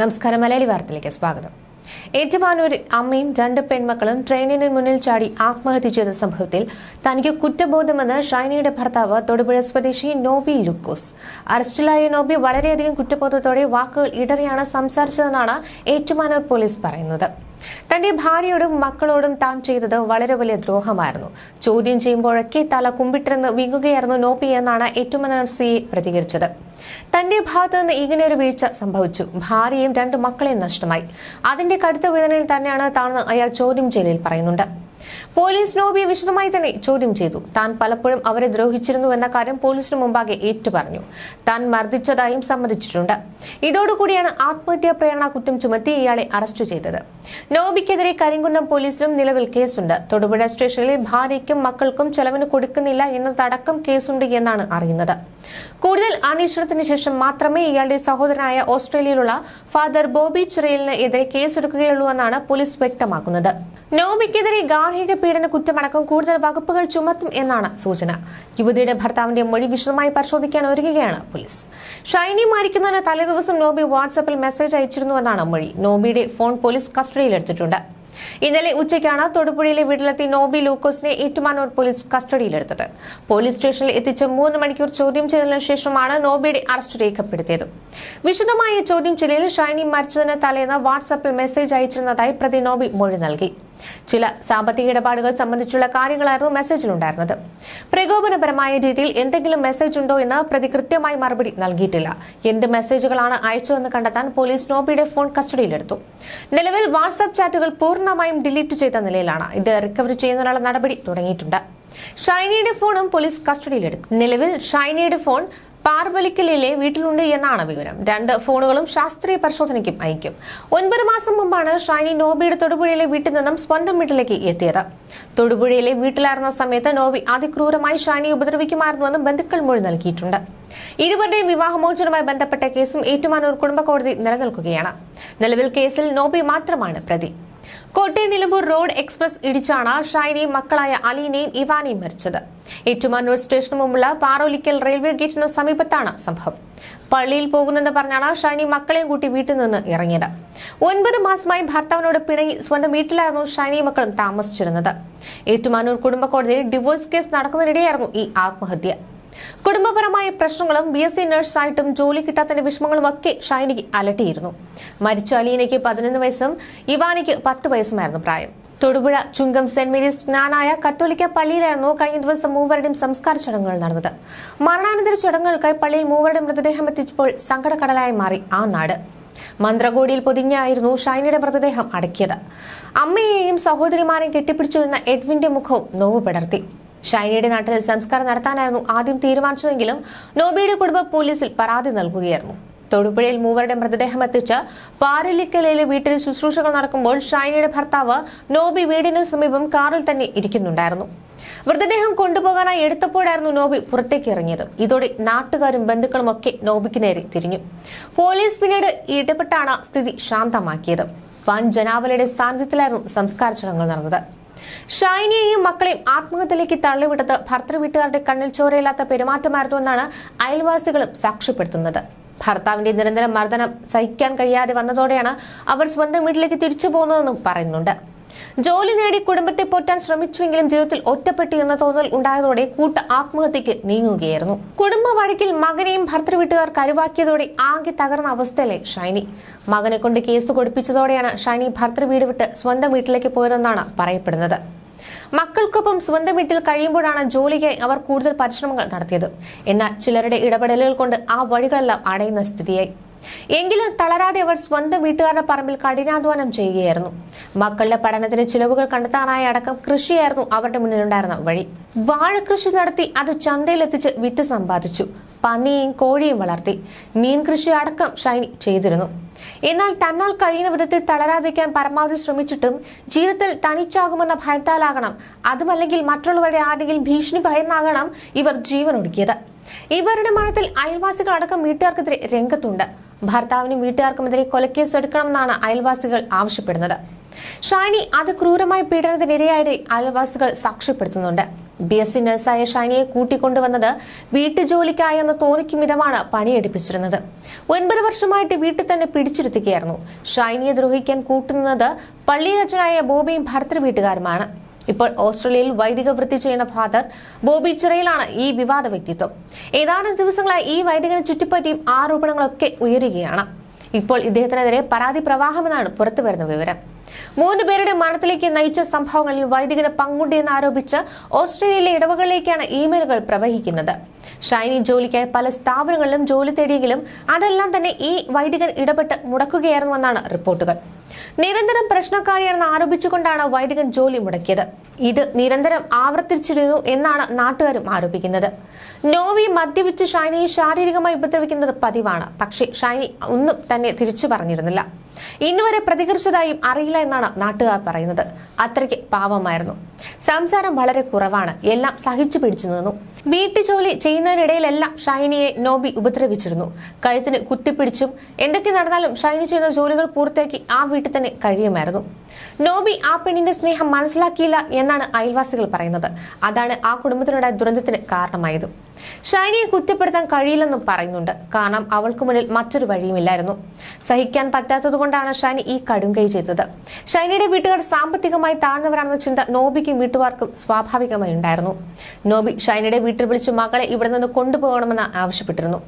നമസ്കാരം മലയാളി വാർത്തയിലേക്ക് സ്വാഗതം. ഏറ്റുമാനൂരിൽ അമ്മയും രണ്ട് പെൺമക്കളും ട്രെയിനിന് മുന്നിൽ ചാടി ആത്മഹത്യ ചെയ്ത സംഭവത്തിൽ തനിക്ക് കുറ്റബോധമെന്ന് ഷൈനയുടെ ഭർത്താവ് തൊടുപുഴ സ്വദേശി നോബി ലുക്കോസ്. അറസ്റ്റിലായ നോബി വളരെയധികം കുറ്റബോധത്തോടെ വാക്കുകൾ ഇടറിയാണ് സംസാരിച്ചതെന്നാണ് ഏറ്റുമാനൂർ പോലീസ് പറയുന്നത്. തന്റെ ഭാര്യയോടും മക്കളോടും താൻ ചെയ്തത് വളരെ വലിയ ദ്രോഹമായിരുന്നു. ചോദ്യം ചെയ്യുമ്പോഴൊക്കെ തല കുമ്പിട്ടിരുന്ന് വിങ്ങുകയായിരുന്നു നോബി എന്നാണ് ഏറ്റുമാനൂർ സി പ്രതികരിച്ചത്. തന്റെ ഭാഗത്ത് നിന്ന് ഇങ്ങനെയൊരു വീഴ്ച സംഭവിച്ചു. ഭാര്യയും രണ്ട് മക്കളെയും നഷ്ടമായി. അതിന്റെ കടുത്ത വേദനയിൽ തന്നെയാണ് താണെന്ന് അയാൾ ചോദ്യം ചെയ്യലിൽ പറയുന്നുണ്ട്. പോലീസ് നോബിയെ വിശദമായി തന്നെ ചോദ്യം ചെയ്തു. താൻ പലപ്പോഴും അവരെ ദ്രോഹിച്ചിരുന്നു എന്ന കാര്യം പോലീസിന് മുമ്പാകെ ഏറ്റുപറഞ്ഞു. താൻ മർദ്ദിച്ചതായും സമ്മതിച്ചിട്ടുണ്ട്. ഇതോടുകൂടിയാണ് ആത്മഹത്യാ പ്രേരണ കുറ്റം ചുമത്തി ഇയാളെ അറസ്റ്റ് ചെയ്തത്. നോബിക്കെതിരെ കരിങ്കുന്നം പോലീസിലും നിലവിൽ കേസുണ്ട്. തൊടുപുഴ സ്റ്റേഷനിലെ ഭാര്യയ്ക്കും മക്കൾക്കും ചെലവിന് കൊടുക്കുന്നില്ല എന്നതടക്കം കേസുണ്ട് എന്നാണ് അറിയുന്നത്. കൂടുതൽ അന്വേഷണത്തിന് ശേഷം മാത്രമേ ഇയാളുടെ സഹോദരനായ ഓസ്ട്രേലിയയിലുള്ള ഫാദർ ബോബി ചിറയലിന് എതിരെ കേസെടുക്കുകയുള്ളൂ എന്നാണ് പോലീസ് വ്യക്തമാക്കുന്നത്. നോബിക്കെതിരെ ഗാർഹിക പീഡന കുറ്റമടക്കം കൂടുതൽ വകുപ്പുകൾ ചുമത്തും എന്നാണ് സൂചന. യുവതിയുടെ ഭർത്താവിന്റെ മൊഴി വിശദമായി പരിശോധിക്കാൻ ഒരുങ്ങുകയാണ് പോലീസ്. ഷൈനി മരിക്കുന്നതിന് തലേദിവസം നോബി വാട്സാപ്പിൽ മെസ്സേജ് അയച്ചിരുന്നുവെന്നാണ് മൊഴി. നോബിയുടെ ഫോൺ പോലീസ് കസ്റ്റഡിയിലെടുത്തിട്ടുണ്ട് ഇന്നലെ ഉച്ചയ്ക്കാണ് തൊടുപുഴയിലെ വീട്ടിലെത്തി നോബി ലൂക്കോസിനെ ഏറ്റുമാനൂർ പോലീസ് കസ്റ്റഡിയിലെടുത്തത് പോലീസ് സ്റ്റേഷനിൽ എത്തിച്ച് മൂന്ന് മണിക്കൂർ ചോദ്യം ചെയ്തതിനു ശേഷമാണ് നോബിയുടെ അറസ്റ്റ് രേഖപ്പെടുത്തിയത്. വിശദമായ ചോദ്യം ചെയ്യലിൽ ഷൈനി മരിച്ചതിന് തലേന്ന് വാട്സാപ്പിൽ മെസ്സേജ് അയച്ചിരുന്നതായി പ്രതി നോബി മൊഴി നൽകി. ചില സാമ്പത്തിക ഇടപാടുകൾ സംബന്ധിച്ചുള്ള കാര്യങ്ങളായിരുന്നു മെസ്സേജിലുണ്ടായിരുന്നത്. പ്രകോപനപരമായ രീതിയിൽ എന്തെങ്കിലും മെസ്സേജ് ഉണ്ടോ എന്ന് പ്രതി കൃത്യമായി മറുപടി നൽകിയിട്ടില്ല. എന്ത് മെസ്സേജുകളാണ് അയച്ചതെന്ന് കണ്ടെത്താൻ പോലീസ് നോബിയുടെ ഫോൺ കസ്റ്റഡിയിലെടുത്തു. നിലവിൽ വാട്സ്ആപ്പ് ചാറ്റുകൾ പൂർണമായും ഡിലീറ്റ് ചെയ്ത നിലയിലാണ് ഇത് റിക്കവറി ചെയ്യുന്നതിനുള്ള നടപടി തുടങ്ങിയിട്ടുണ്ട്. ഷൈനിയുടെ ഫോണും പോലീസ് കസ്റ്റഡിയിലെടുക്കും. നിലവിൽ ഷൈനിയുടെ ഫോൺ പാർവലിക്കലിലെ വീട്ടിലുണ്ട് എന്നാണ് വിവരം. രണ്ട് ഫോണുകളും ശാസ്ത്രീയ പരിശോധനയ്ക്കും അയക്കും. ഒൻപത് മാസം മുമ്പാണ് ഷൈനി നോബിയുടെ തൊടുപുഴയിലെ വീട്ടിൽ നിന്നും സ്വന്തം വീട്ടിലേക്ക് എത്തിയത്. തൊടുപുഴയിലെ വീട്ടിലായിരുന്ന സമയത്ത് നോബി അതിക്രൂരമായി ഷൈനി ഉപദ്രവിക്കുമായിരുന്നുവെന്ന് ബന്ധുക്കൾ മൊഴി നൽകിയിട്ടുണ്ട്. ഇരുവരുടെയും വിവാഹമോചനവുമായി ബന്ധപ്പെട്ട കേസും ഏറ്റുമാനൂർ കുടുംബ കോടതി നിലനിൽക്കുകയാണ്. നിലവിൽ കേസിൽ നോബി മാത്രമാണ് പ്രതി. കോട്ടയം നിലമ്പൂർ റോഡ് എക്സ്പ്രസ് ഇടിച്ചാണ് ഷൈനി മക്കളായ അലീനയും ഇവാനയും മരിച്ചത്. ഏറ്റുമാനൂർ സ്റ്റേഷന് മുമ്പുള്ള പാറോലിക്കൽ റെയിൽവേ ഗേറ്റിന് സമീപത്താണ് സംഭവം. പള്ളിയിൽ പോകുന്നെന്ന് പറഞ്ഞാണ് ഷൈനി മക്കളെയും കൂട്ടി വീട്ടിൽ നിന്ന് ഇറങ്ങിയത്. ഒൻപത് മാസമായി ഭർത്താവിനോട് പിണങ്ങി സ്വന്തം വീട്ടിലായിരുന്നു ഷൈനി മക്കളും താമസിച്ചിരുന്നത്. ഏറ്റുമാനൂർ കുടുംബ കോടതിയിൽ ഡിവോഴ്സ് കേസ് നടക്കുന്നതിനിടെയായിരുന്നു ഈ ആത്മഹത്യ. കുടുംബപരമായ പ്രശ്നങ്ങളും ബി എസ് സി നഴ്സായിട്ടും ജോലി കിട്ടാത്തതിന്റെ വിഷമങ്ങളും ഒക്കെ ഷൈനിക്ക് അലട്ടിയിരുന്നു. മരിച്ച അലീനയ്ക്ക് പതിനൊന്ന് വയസ്സും ഇവാനിക്ക് പത്ത് വയസ്സുമായിരുന്നു പ്രായം. തൊടുപുഴ ചുങ്കം സെന്റ് മേരീസ് ജ്ഞാനായ കത്തോലിക്ക പള്ളിയിലായിരുന്നു കഴിഞ്ഞ ദിവസം മൂവരുടെയും സംസ്കാര ചടങ്ങുകൾ നടന്നത്. മരണാനന്തര ചടങ്ങുകൾക്കായി പള്ളിയിൽ മൂവരുടെ മൃതദേഹം എത്തിച്ചപ്പോൾ സങ്കടക്കടലായി മാറി ആ നാട്. മന്ത്രകോടിയിൽ പൊതിഞ്ഞായിരുന്നു ഷൈനിയുടെ മൃതദേഹം അടക്കിയത്. അമ്മയെയും സഹോദരിമാരെയും കെട്ടിപ്പിടിച്ചിരുന്ന എഡ്വിന്റെ മുഖവും നോവ് പടർത്തി ഷൈനിയുടെ നാട്ടിൽ സംസ്കാരം നടത്താനായിരുന്നു ആദ്യം തീരുമാനിച്ചതെങ്കിലും നോബിയുടെ കുടുംബം പോലീസിൽ പരാതി നൽകുകയായിരുന്നു. തൊടുപുഴയിൽ മൂവരുടെ മൃതദേഹം എത്തിച്ച് പാരലിക്കലയിലെ വീട്ടിൽ ശുശ്രൂഷകൾ നടക്കുമ്പോൾ ഷൈനയുടെ ഭർത്താവ് നോബി വീടിനു സമീപം കാറിൽ തന്നെ ഇരിക്കുന്നുണ്ടായിരുന്നു. മൃതദേഹം കൊണ്ടുപോകാനായി എടുത്തപ്പോഴായിരുന്നു നോബി പുറത്തേക്ക് ഇറങ്ങിയത്. ഇതോടെ നാട്ടുകാരും ബന്ധുക്കളും ഒക്കെ നോബിക്ക് നേരെ തിരിഞ്ഞു. പോലീസ് പിന്നീട് ഇടപെട്ടാണ് സ്ഥിതി ശാന്തമാക്കിയത്. വൻ ജനാവലിയുടെ സാന്നിധ്യത്തിലായിരുന്നു സംസ്കാര ചടങ്ങുകൾ നടന്നത്. ഷൈനിയെയും മക്കളെയും ആത്മഹത്യയിലേക്ക് തള്ളിവിട്ടത് ഭർത്തൃ വീട്ടുകാരുടെ കണ്ണിൽ ചോരയില്ലാത്ത പെരുമാറ്റമായിരുന്നു എന്നാണ് അയൽവാസികളും സാക്ഷ്യപ്പെടുത്തുന്നത്. ഭർത്താവിന്റെ നിരന്തര മർദ്ദനം സഹിക്കാൻ കഴിയാതെ വന്നതോടെയാണ് അവർ സ്വന്തം വീട്ടിലേക്ക് തിരിച്ചു പോകുന്നതെന്നും പറയുന്നുണ്ട്. ജോലി നേടി കുടുംബത്തെ പോറ്റാൻ ശ്രമിച്ചുവെങ്കിലും ജീവിതത്തിൽ ഒറ്റപ്പെട്ടു എന്ന തോന്നൽ ഉണ്ടായതോടെ കൂട്ട ആത്മഹത്യക്ക് നീങ്ങുകയായിരുന്നു. കുടുംബ വഴക്കിൽ മകനെയും ഭർത്തൃ വീട്ടുകാർ കരുവാക്കിയതോടെ ആകെ തകർന്ന അവസ്ഥയിലെ ഷൈനി. മകനെ കൊണ്ട് കേസ് കൊടുപ്പിച്ചതോടെയാണ് ഷൈനി ഭർത്തൃ വീട് വിട്ട് സ്വന്തം വീട്ടിലേക്ക് പോയതെന്നാണ് പറയപ്പെടുന്നത്. മക്കൾക്കൊപ്പം സ്വന്തം വീട്ടിൽ കഴിയുമ്പോഴാണ് ജോലിക്കായി അവർ കൂടുതൽ പരിശ്രമങ്ങൾ നടത്തിയത്. എന്നാൽ ചിലരുടെ ഇടപെടലുകൾ കൊണ്ട് ആ വഴികളെല്ലാം അടയുന്ന സ്ഥിതിയായി. എങ്കിലും തളരാതെ അവർ സ്വന്തം വീട്ടുകാരുടെ പറമ്പിൽ കഠിനാധ്വാനം ചെയ്യുകയായിരുന്നു. മക്കളുടെ പഠനത്തിന് ചിലവുകൾ കണ്ടെത്താനായ അടക്കം കൃഷിയായിരുന്നു അവരുടെ മുന്നിലുണ്ടായിരുന്ന വഴി. വാഴകൃഷി നടത്തി അത് ചന്തയിലെത്തിച്ച് വിറ്റ് സമ്പാദിച്ചു. പന്നിയും കോഴിയും വളർത്തി. മീൻ കൃഷി അടക്കം ഷൈനി ചെയ്തിരുന്നു. എന്നാൽ തന്നാൽ കഴിയുന്ന വിധത്തിൽ തളരാതിരിക്കാൻ പരമാവധി ശ്രമിച്ചിട്ടും ജീവിതത്തിൽ തനിച്ചാകുമെന്ന ഭയത്താലാകണം അതുമല്ലെങ്കിൽ മറ്റുള്ളവരുടെ ആരെങ്കിലും ഭീഷണി ഭയന്നാകണം ഇവർ ജീവനൊടുക്കിയത്. ഇവരുടെ മരണത്തിൽ അയൽവാസികൾ അടക്കം വീട്ടുകാർക്കെതിരെ രംഗത്തുണ്ട്. ഭർത്താവിനും വീട്ടുകാർക്കുമെതിരെ കൊലക്കേസ് എടുക്കണമെന്നാണ് അയൽവാസികൾ ആവശ്യപ്പെടുന്നത്. ഷാനി അതിക്രൂരമായ പീഡനത്തിനിരയായി അയൽവാസികൾ സാക്ഷ്യപ്പെടുത്തുന്നുണ്ട്. ബി എസ് സി നഴ്സായ ഷൈനിയെ കൂട്ടിക്കൊണ്ടുവന്നത് വീട്ടുജോലിക്കായെന്ന് തോന്നിക്കും വിധമാണ് പണിയെടുപ്പിച്ചിരുന്നത്. ഒൻപത് വർഷമായിട്ട് വീട്ടിൽ തന്നെ പിടിച്ചിരുത്തുകയായിരുന്നു. ഷൈനിയെ ദ്രോഹിക്കാൻ കൂട്ടുന്നത് പള്ളിയച്ചനായ ബോബിയും ഭർത്തൃ വീട്ടുകാരുമാണ്. ഇപ്പോൾ ഓസ്ട്രേലിയയിൽ വൈദിക വൃത്തി ചെയ്യുന്ന ഫാദർ ബോബി ചിറയിലാണ് ഈ വിവാദ വ്യക്തിത്വം. ഏതാനും ദിവസങ്ങളായി ഈ വൈദികനെ ചുറ്റിപ്പറ്റിയും ആരോപണങ്ങളൊക്കെ ഉയരുകയാണ്. ഇപ്പോൾ ഇദ്ദേഹത്തിനെതിരെ പരാതി പ്രവാഹമെന്നാണ് പുറത്തുവരുന്ന വിവരം. മൂന്ന് പേരുടെ മരണത്തിലേക്ക് നയിച്ച സംഭവങ്ങളിൽ വൈദികന് പങ്കുണ്ടെന്ന് ആരോപിച്ച് ഓസ്ട്രേലിയയിലെ ഇടവകളിലേക്കാണ് ഇമെയിലുകൾ പ്രവഹിക്കുന്നത്. ഷൈനി ജോലിക്കായി പല സ്ഥാപനങ്ങളിലും ജോലി തേടിയെങ്കിലും അതെല്ലാം തന്നെ ഈ വൈദികൻ ഇടപെട്ട് മുടക്കുകയായിരുന്നുവെന്നാണ് റിപ്പോർട്ടുകൾ. നിരന്തരം പ്രശ്നക്കാരിയാണെന്ന് ആരോപിച്ചുകൊണ്ടാണ് വൈദികൻ ജോലി മുടക്കിയത്. ഇത് നിരന്തരം ആവർത്തിച്ചിരുന്നു എന്നാണ് നാട്ടുകാരും ആരോപിക്കുന്നത്. നോവി മദ്യപിച്ച് ഷൈനിയെ ശാരീരികമായി ഉപദ്രവിക്കുന്നത് പതിവാണ്. പക്ഷേ ഷൈനി ഒന്നും തന്നെ തിരിച്ചു പറഞ്ഞിരുന്നില്ല. ഇന്നുവരെ പ്രതികരിച്ചതായും അറിയില്ല എന്നാണ് നാട്ടുകാർ പറയുന്നത്. അത്രയ്ക്ക് പാവമായിരുന്നു. സംസാരം വളരെ കുറവാണ്. എല്ലാം സഹിച്ചു പിടിച്ചു നിന്നു. വീട്ടുജോലി ചെയ്യുന്നതിനിടയിലെല്ലാം ഷൈനിയെ നോബി ഉപദ്രവിച്ചിരുന്നു. കഴുത്തിന് കുത്തിപ്പിടിച്ചും എന്തൊക്കെ നടന്നാലും ഷൈനി ചെയ്യുന്ന ജോലികൾ പൂർത്തിയാക്കി ആ വീട്ടിൽ തന്നെ കഴിയുമായിരുന്നു. നോബി ആ പെണ്ണിന്റെ സ്നേഹം മനസ്സിലാക്കിയില്ല എന്നാണ് അയൽവാസികൾ പറയുന്നത്. അതാണ് ആ കുടുംബത്തിനുണ്ടായ ദുരന്തത്തിന് കാരണമായത്. ഷൈനിയെ കുറ്റപ്പെടുത്താൻ കഴിയില്ലെന്നും പറയുന്നുണ്ട്. കാരണം അവൾക്ക് മുന്നിൽ മറ്റൊരു വഴിയുമില്ലായിരുന്നു. സഹിക്കാൻ പറ്റാത്തതുകൊണ്ടാണ് ഷൈനി ഈ കടുംകൈ ചെയ്തത്. ഷൈനിയുടെ വീട്ടുകാർ സാമ്പത്തികമായി താഴ്ന്നവരാണെന്ന ചിന്ത നോബിക്കും വീട്ടുകാർക്കും സ്വാഭാവികമായി ഉണ്ടായിരുന്നു. നോബി ഷൈനിയുടെ വീട്ടിൽ വിളിച്ച് മകളെ ഇവിടെ നിന്ന് കൊണ്ടുപോകണമെന്ന് ആവശ്യപ്പെട്ടിരുന്നു.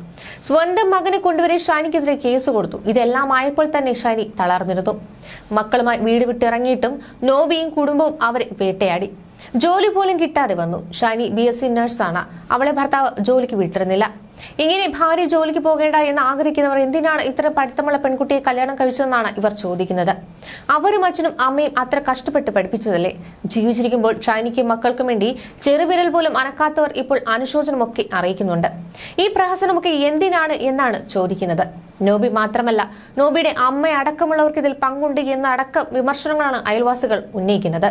സ്വന്തം മകനെ കൊണ്ടുവരെ ഷാനിക്കെതിരെ കേസ് കൊടുത്തു. ഇതെല്ലാം ആയപ്പോൾ തന്നെ ഷാനി തളർന്നിരുന്നു. മക്കളുമായി വീട് വിട്ടിറങ്ങിയിട്ടും നോബിയും കുടുംബവും അവരെ വേട്ടയാടി. ജോലി പോലും കിട്ടാതെ വന്നു. ഷാനി ബി എസ് സി നഴ്സാണ് അവളെ ഭർത്താവ് ജോലിക്ക് വിട്ടിരുന്നില്ല. ഇങ്ങനെ ഭാര്യ ജോലിക്ക് പോകേണ്ട എന്ന് ആഗ്രഹിക്കുന്നവർ എന്തിനാണ് ഇത്ര പഠിത്തമുള്ള പെൺകുട്ടിയെ കല്യാണം കഴിച്ചതെന്നാണ് ഇവർ ചോദിക്കുന്നത്. അവരും അച്ഛനും അമ്മയും അത്ര കഷ്ടപ്പെട്ട് പഠിപ്പിച്ചതല്ലേ? ജീവിച്ചിരിക്കുമ്പോൾ ഷൈനിക്കും മക്കൾക്കും വേണ്ടി ചെറുവിരൽ പോലും അനക്കാത്തവർ ഇപ്പോൾ അനുശോചനമൊക്കെ അറിയിക്കുന്നുണ്ട്. ഈ പ്രഹസനമൊക്കെ എന്തിനാണ് എന്നാണ് ചോദിക്കുന്നത്. നോബി മാത്രമല്ല നോബിയുടെ അമ്മയടക്കമുള്ളവർക്ക് ഇതിൽ പങ്കുണ്ട് എന്നടക്കം വിമർശനങ്ങളാണ് അയൽവാസികൾ ഉന്നയിക്കുന്നത്.